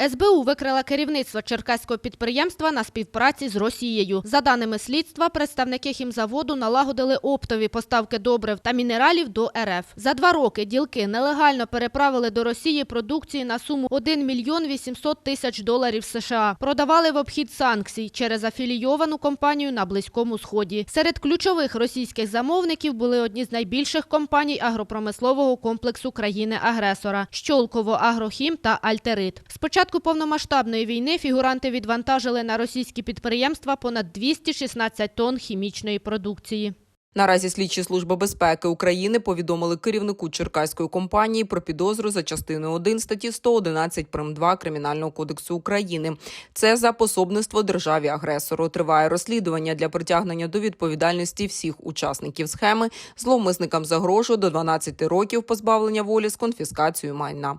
СБУ викрила керівництво черкаського підприємства на співпраці з Росією. За даними слідства, представники хімзаводу налагодили оптові поставки добрив та мінералів до РФ. За два роки ділки нелегально переправили до Росії продукції на суму 1 мільйон 800 тисяч доларів США. Продавали в обхід санкцій через афілійовану компанію на Близькому Сході. Серед ключових російських замовників були одні з найбільших компаній агропромислового комплексу країни-агресора – Щолково, Агрохім та Альтерит. З початку повномасштабної війни фігуранти відвантажили на російські підприємства понад 216 тонн хімічної продукції. Наразі слідчі служби безпеки України повідомили керівнику черкаської компанії про підозру за частиною 1 статті 111 прим. 2 Кримінального кодексу України. Це за пособництво державі агресору. Триває розслідування для притягнення до відповідальності всіх учасників схеми. Зловмисникам загрожує до 12 років позбавлення волі з конфіскацією майна.